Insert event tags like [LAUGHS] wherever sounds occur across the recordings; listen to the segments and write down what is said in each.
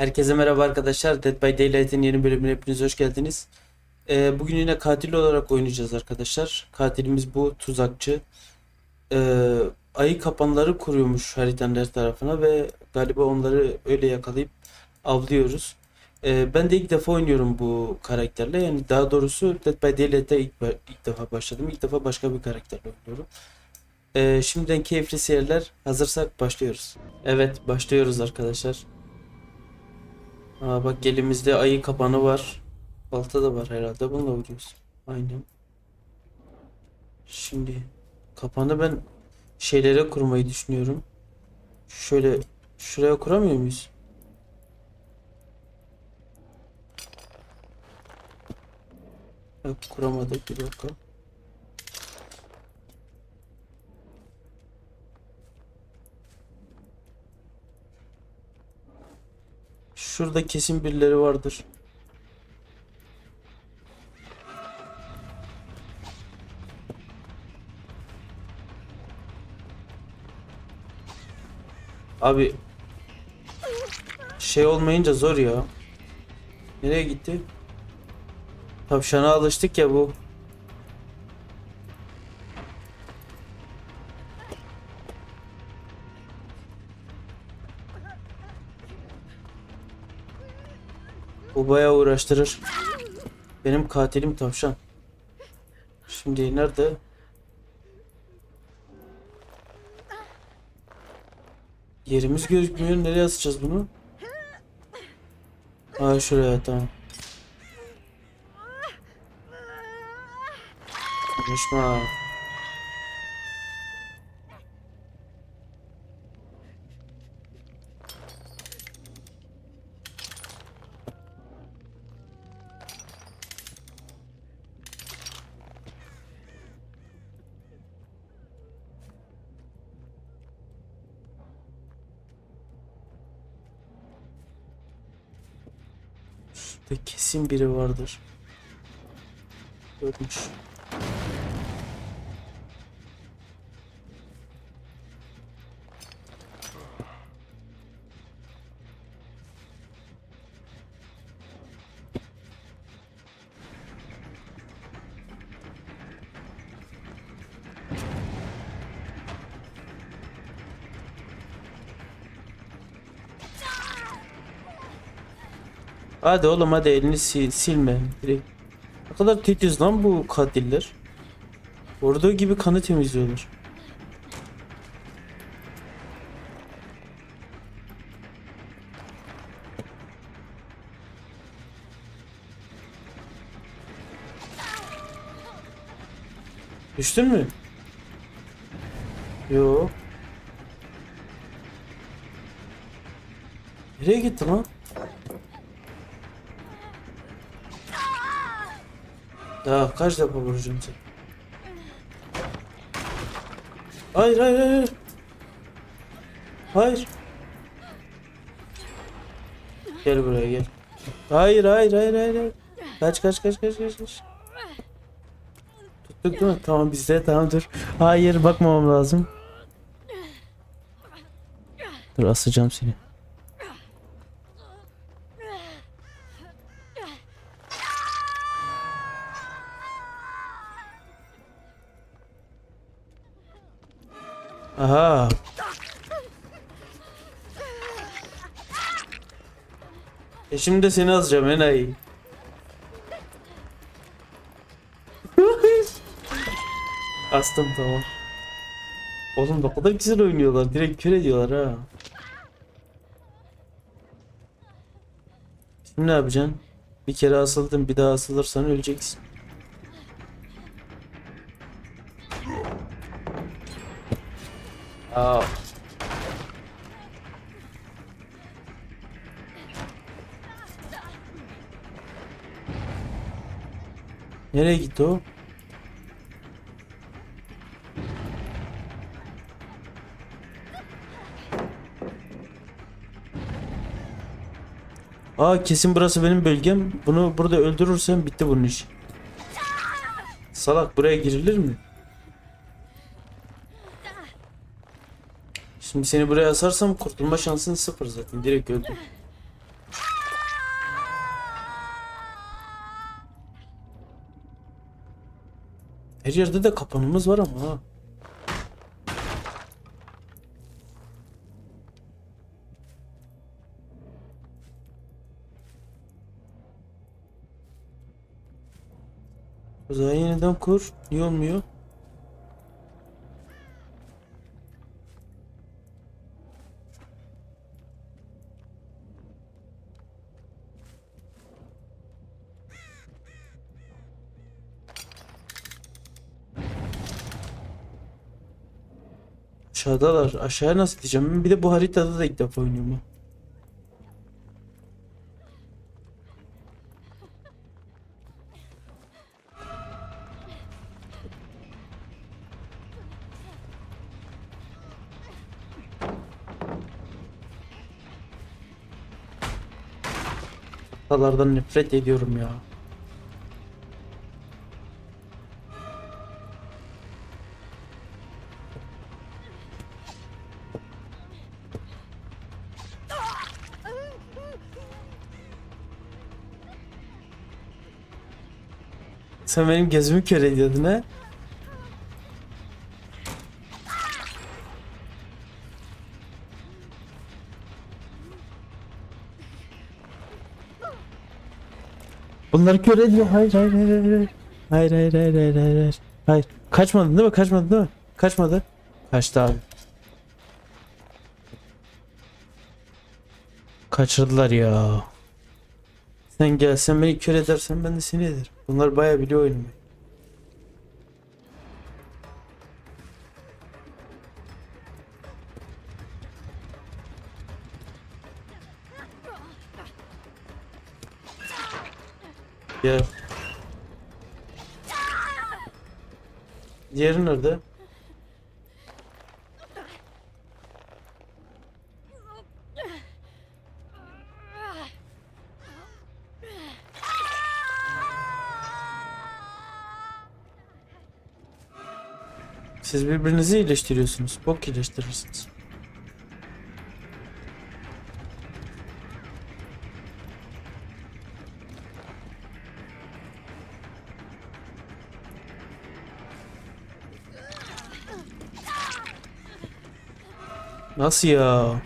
Herkese merhaba arkadaşlar. Dead by Daylight'in yeni bölümüne hepiniz hoş geldiniz. Ee, bugün yine katil olarak oynayacağız arkadaşlar. Katilimiz bu tuzakçı. Ee, ayı kapanları kuruyormuş haritanın her tarafına ve galiba onları öyle yakalayıp avlıyoruz. Ee, ben de ilk defa oynuyorum bu karakterle. Yani daha doğrusu Dead by Daylight'te ilk, ilk defa başladım. İlk defa başka bir karakterle oynuyorum. Ee, şimdiden keyifli seyirler. Hazırsak başlıyoruz. Evet başlıyoruz arkadaşlar. Aa bak elimizde ayı kapanı var. Balta da var herhalde. Bununla vuruyoruz. Aynen. Şimdi kapanı ben şeylere kurmayı düşünüyorum. Şöyle şuraya kuramıyor muyuz? Yok kuramadık bir dakika. Şurada kesin birileri vardır. Abi şey olmayınca zor ya. Nereye gitti? Tavşana alıştık ya bu. Bu bayağı uğraştırır. Benim katilim tavşan. Şimdi nerede? Yerimiz gözükmüyor. Nereye asacağız bunu? Aa şuraya tamam. Konuşma. Kesin biri vardır. Görmüş. Hadi oğlum hadi elini sil, silme. Direkt. Ne kadar titiz lan bu katiller. Orada gibi kanı temizliyorlar. Düştün mü? Yo. Nereye gitti lan? Daha kaç defa vuracağım seni? Hayır hayır hayır. Hayır. Gel buraya gel. Hayır hayır hayır hayır. hayır. Kaç kaç kaç kaç kaç kaç. Tuttuk değil mi? Tamam bizde tamam dur. Hayır bakmamam lazım. Dur asacağım seni. Şimdi de seni azacağım enayi. [LAUGHS] Astım tamam. Oğlum ne kadar güzel oynuyorlar. Direkt kör ediyorlar ha. Şimdi ne yapacaksın? Bir kere asıldın bir daha asılırsan öleceksin. Nereye gitti o? Aa kesin burası benim bölgem. Bunu burada öldürürsem bitti bunun iş. Salak buraya girilir mi? Şimdi seni buraya asarsam kurtulma şansın sıfır zaten. Direkt öldüm. Her yerde de kapanımız var ama ha. O zaman yeniden kur. Niye olmuyor? Aşağıdalar. Aşağıya nasıl gideceğim? Ben bir de bu haritada da ilk defa oynuyorum. ha. Hatalardan nefret ediyorum ya. Sen benim gözümü kör ediyordun ha? Bunları kör ediyor. Hayır hayır hayır hayır. Hayır hayır hayır hayır hayır. hayır. Hayır. Kaçmadın değil mi? Kaçmadın değil mi? Kaçmadı. Kaçtı abi. Kaçırdılar ya. Sen gel sen beni kör edersen ben de seni ederim. Bunlar bayağı biliyor oyunu. Gel. Diğeri nerede? Siz birbirinizi iyileştiriyorsunuz. Bok iyileştirirsiniz. Nasıl ya?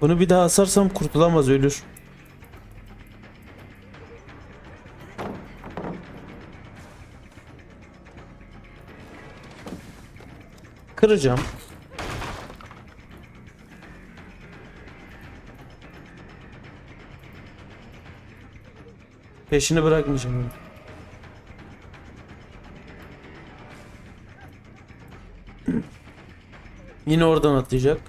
Bunu bir daha asarsam kurtulamaz ölür. Kıracağım. Peşini bırakmayacağım. Yine oradan atlayacak.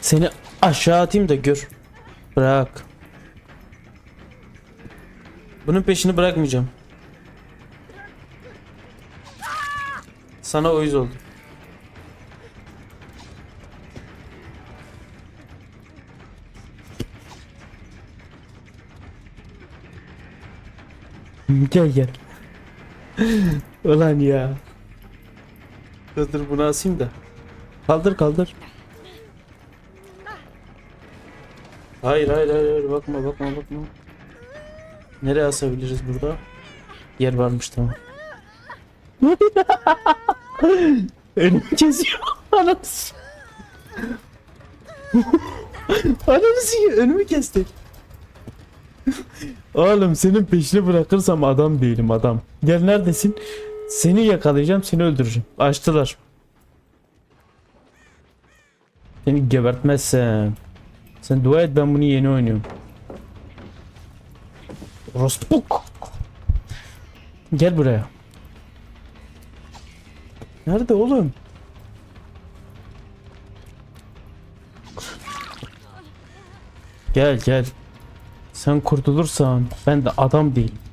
Seni aşağı atayım da gör. Bırak. Bunun peşini bırakmayacağım. Sana uyuz oldum. Gel gel. [LAUGHS] Ulan ya. Dur bunu asayım da. Kaldır kaldır. Hayır hayır hayır, bakma bakma bakma. Nereye asabiliriz burada? Yer varmış tamam. [LAUGHS] [LAUGHS] Önümü kesiyor. Anası. Anası önümü kesti. [LAUGHS] Oğlum senin peşini bırakırsam adam değilim adam. Gel neredesin? Seni yakalayacağım seni öldüreceğim. Açtılar. Seni gebertmezsem. Sen dua et ben bunu yeni oynuyorum. Rospuk. Gel buraya. Nerede oğlum? Gel gel. Sen kurtulursan ben de adam değilim.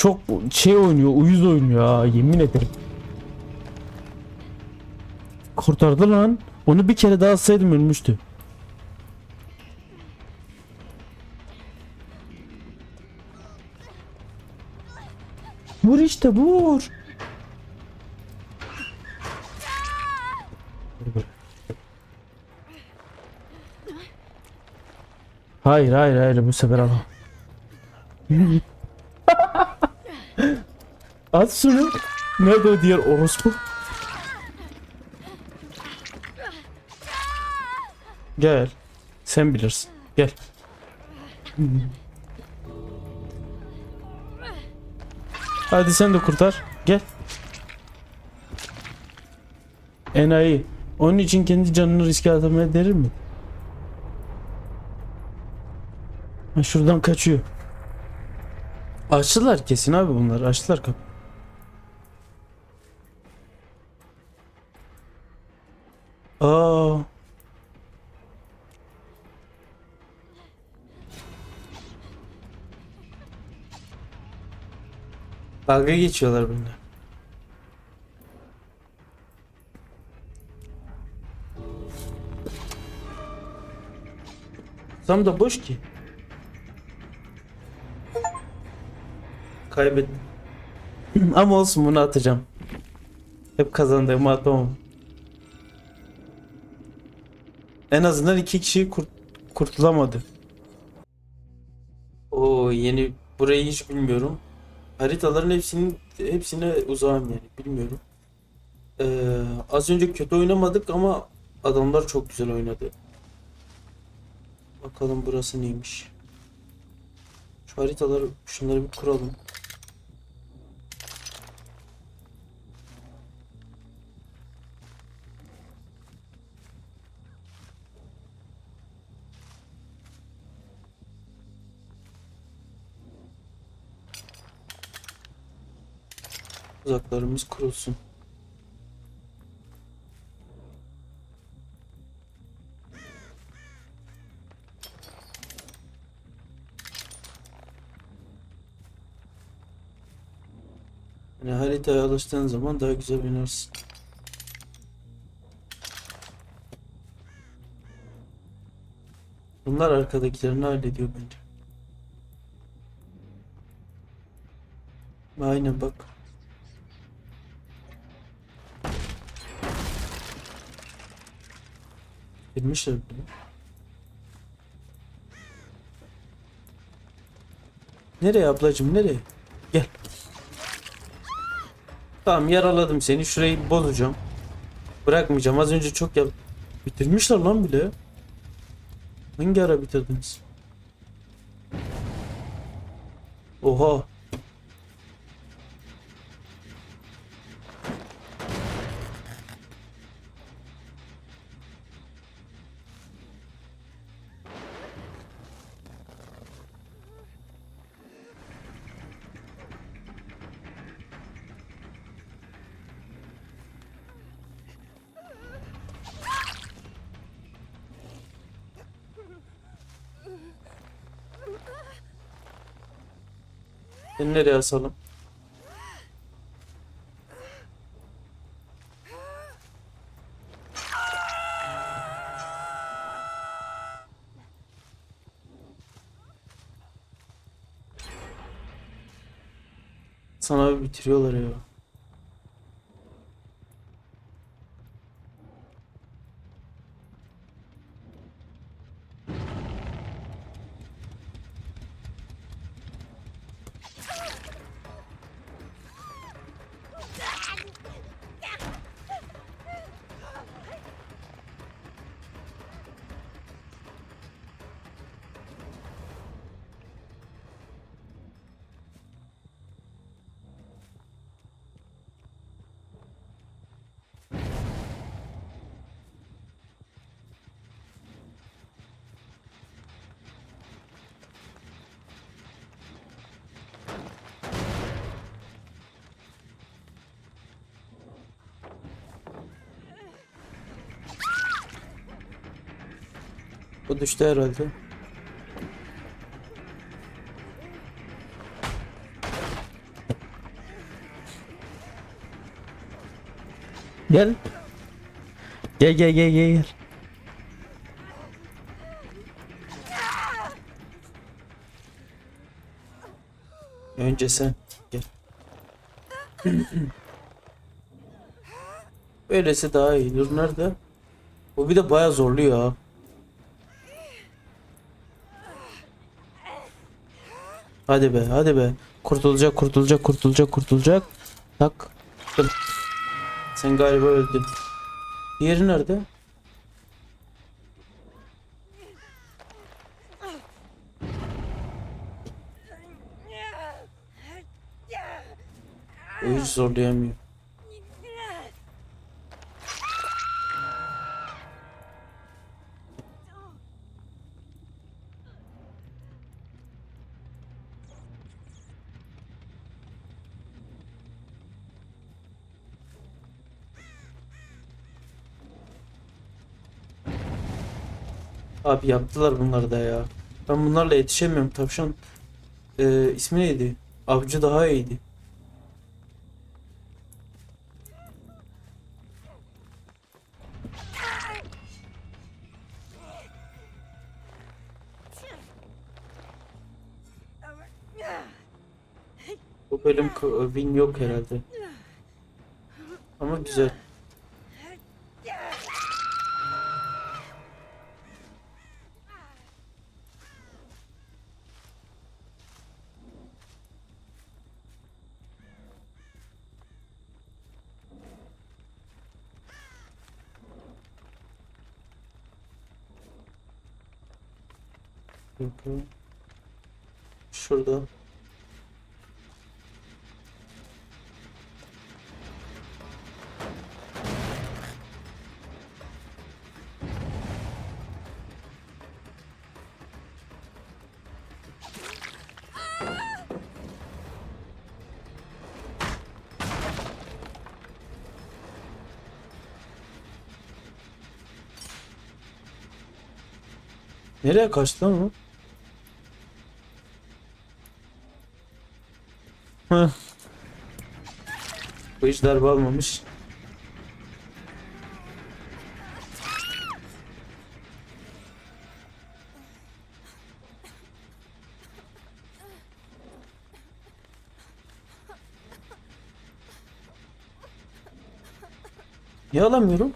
Çok şey oynuyor, uyuz oynuyor ha yemin ederim. Kurtardı lan. Onu bir kere daha atsaydım ölmüştü. Vur işte vur. Hayır hayır hayır bu sefer alamam. At şunu. Nerede o diğer orospu? Gel. Sen bilirsin. Gel. Hadi sen de kurtar. Gel. Enayi. Onun için kendi canını riske atmaya derir mi? Ha, şuradan kaçıyor. Açtılar kesin abi bunlar. Açtılar kapı. Aa. Dalga geçiyorlar bunlar. Tam da boş ki. Kaybettim. [CLEARS THROAT] Ama olsun bunu atacağım. Hep kazandığımı atamam. En azından iki kişi kurt kurtulamadı. O yeni burayı hiç bilmiyorum. Haritaların hepsinin hepsine uzağım yani bilmiyorum. Ee, az önce kötü oynamadık ama adamlar çok güzel oynadı. Bakalım burası neymiş. Şu haritaları şunları bir kuralım. Uzaklarımız kurulsun. Yani haritaya alıştığın zaman daha güzel oynarsın. Bunlar arkadakilerini hallediyor bence. Aynen bak. Girmişler bile. Nereye ablacım nereye? Gel. Tamam yaraladım seni. Şurayı bozacağım. Bırakmayacağım. Az önce çok yap... Bitirmişler lan bile. Hangi ara bitirdiniz? Oha. Seni nereye asalım? Sana bitiriyorlar ya. Bu düştü herhalde. Gel. Gel gel gel gel gel. Önce sen gel. [CLEARS THROAT] Öylesi daha iyi. Dur nerede? Bu bir de bayağı zorluyor ha. Hadi be, hadi be. Kurtulacak, kurtulacak, kurtulacak, kurtulacak. Tak. Sen galiba öldün. Diğeri nerede? Hiç zorlayamıyor. Abi yaptılar bunları da ya. Ben bunlarla yetişemiyorum. Tavşan Ee, ismi neydi? Avcı daha iyiydi. Bu bölüm win yok herhalde. Ama güzel. Yok. Şurada. Nereye kaçtı lan? Bu hiç darbe almamış. Niye alamıyorum?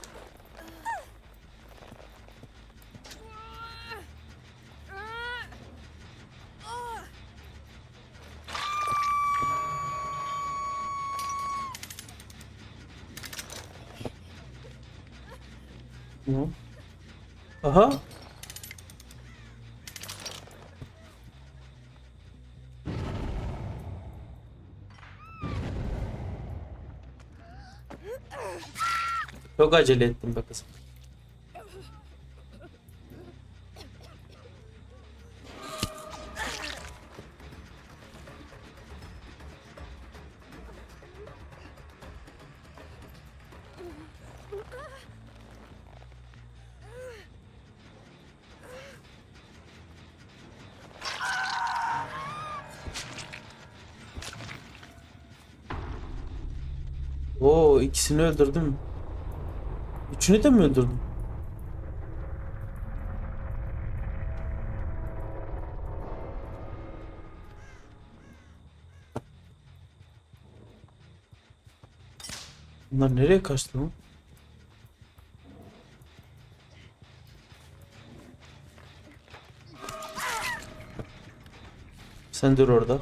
Çok acele ettim be kızım. Oo öldürdüm. Üçünü de mi öldürdüm? Bunlar nereye kaçtı lan? Sen dur orada.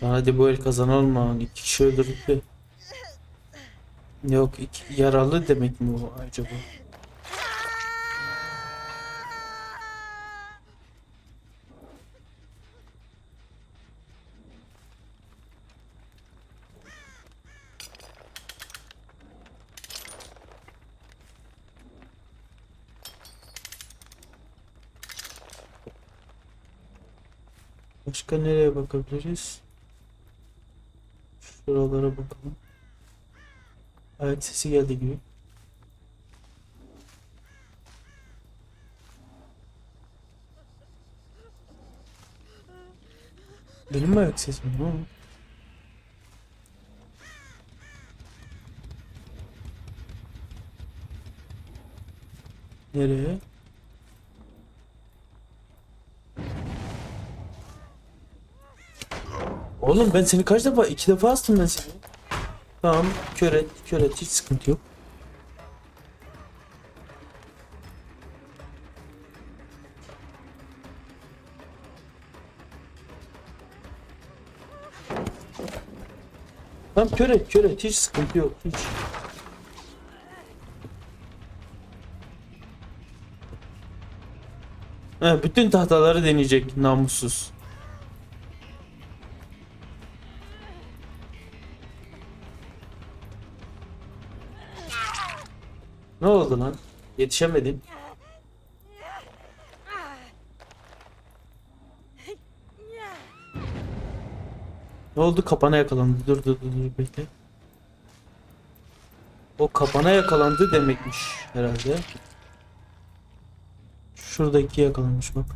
Hadi bu el kazanalım lan. İki kişi öldürdük de. Yok iki, yaralı demek mi o acaba? Başka nereye bakabiliriz? Şuralara bakalım. Ayak sesi geldi gibi. Benim mi ayak sesim? Ha? Nereye? Oğlum ben seni kaç defa? iki defa astım ben seni. Tamam kör et hiç sıkıntı yok. Tamam kör et hiç sıkıntı yok hiç. He, bütün tahtaları deneyecek namussuz. Oldu lan? Yetişemedin. Ne oldu? Kapana yakalandı. Dur dur dur dur bekle. O kapana yakalandı demekmiş herhalde. Şuradaki yakalanmış bak.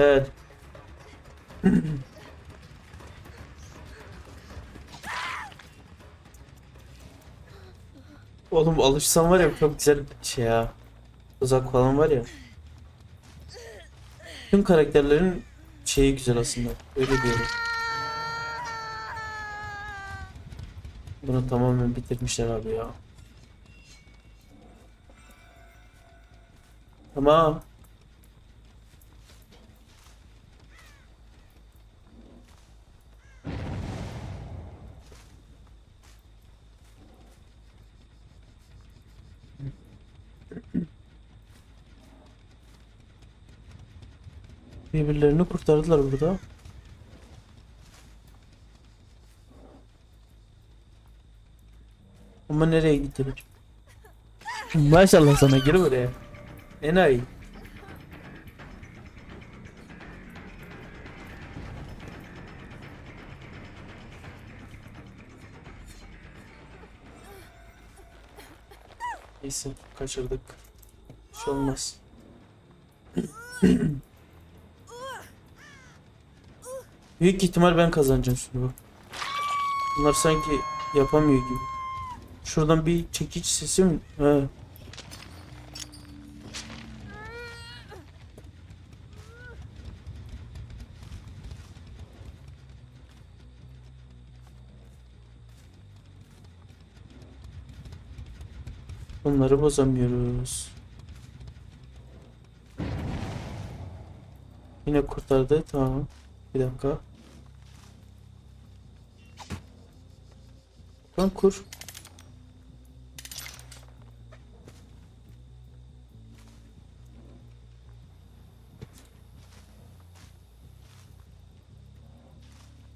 Gel. Oğlum alışsam var ya çok güzel bir şey ya. Uzak falan var ya. Tüm karakterlerin şeyi güzel aslında. Öyle diyorum. Bunu tamamen bitirmişler abi ya. Tamam. Birbirlerini kurtardılar burada. Ama nereye gittiler? Maşallah sana gir buraya. Enayi. Neyse kaçırdık. Bir şey olmaz. [CLEARS THROAT] Büyük ihtimal ben kazanacağım şimdi. Bunlar sanki yapamıyor gibi. Şuradan bir çekiç sesi mi? He. Bunları bozamıyoruz. Yine kurtardı. Tamam. Bir dakika. Lan kur.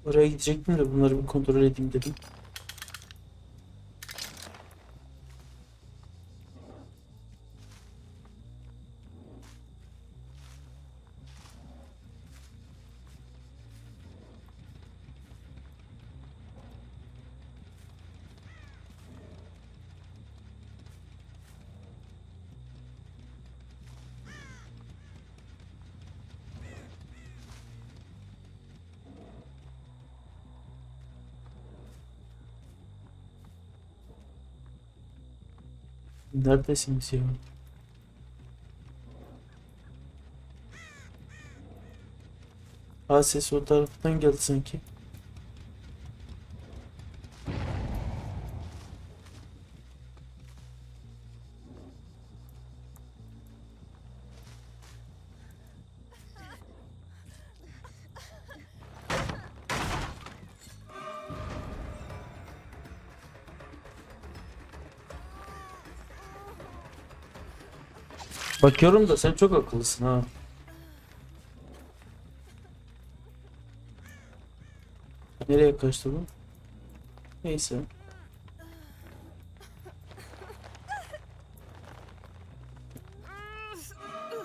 Oraya gidecektim de bunları bir kontrol edeyim dedim. Neredesiniz ya? Ha ses o taraftan geldi sanki. Bakıyorum da sen çok akıllısın ha. Nereye kaçtı bu? Neyse.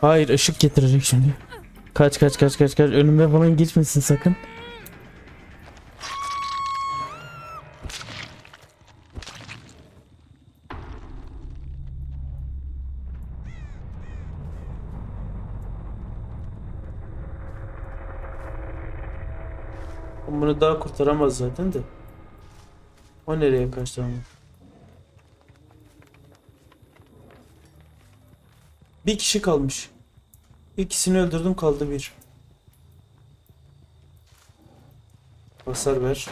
Hayır ışık getirecek şimdi. Kaç kaç kaç kaç kaç önüme falan geçmesin sakın. Bunu daha kurtaramaz zaten de. O nereye kaçtı ama? Bir kişi kalmış. İkisini öldürdüm kaldı bir. Hasar ver.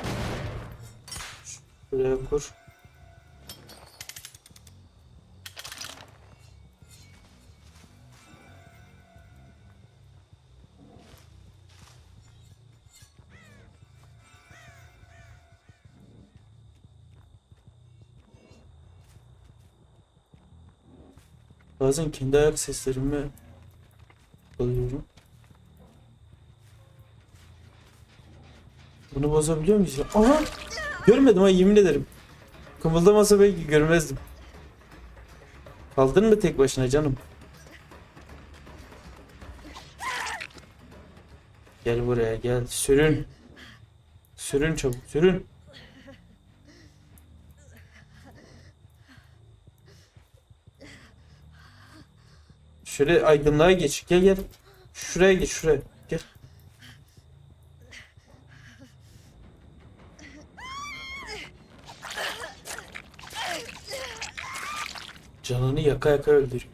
Şuraya kur. Bazen kendi ayak seslerimi alıyorum. Bunu bozabiliyor muyuz ya? Aha! Görmedim ha yemin ederim. Kımıldamasa belki görmezdim. Kaldın mı tek başına canım? Gel buraya gel. Sürün. Sürün çabuk sürün. Şöyle aydınlığa geç. Gel gel. Şuraya geç şuraya. Gel. Canını yaka yaka öldürüyor.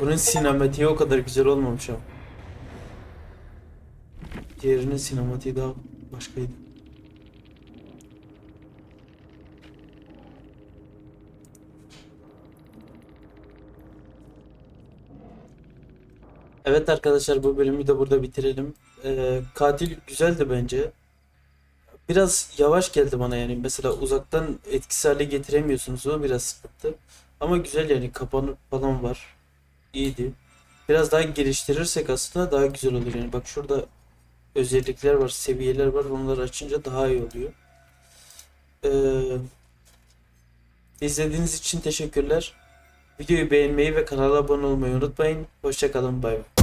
Bunun sinematiği o kadar güzel olmamış ama. Diğerinin sinematiği daha başkaydı. Evet arkadaşlar bu bölümü de burada bitirelim. Ee, katil güzeldi bence. Biraz yavaş geldi bana yani. Mesela uzaktan etkisiz hale getiremiyorsunuz. O biraz sıkıntı. Ama güzel yani kapanıp falan var. İyiydi. Biraz daha geliştirirsek aslında daha güzel olur yani. Bak şurada özellikler var, seviyeler var. Onları açınca daha iyi oluyor. Ee, izlediğiniz için teşekkürler. Videoyu beğenmeyi ve kanala abone olmayı unutmayın. Hoşçakalın. Bay bay.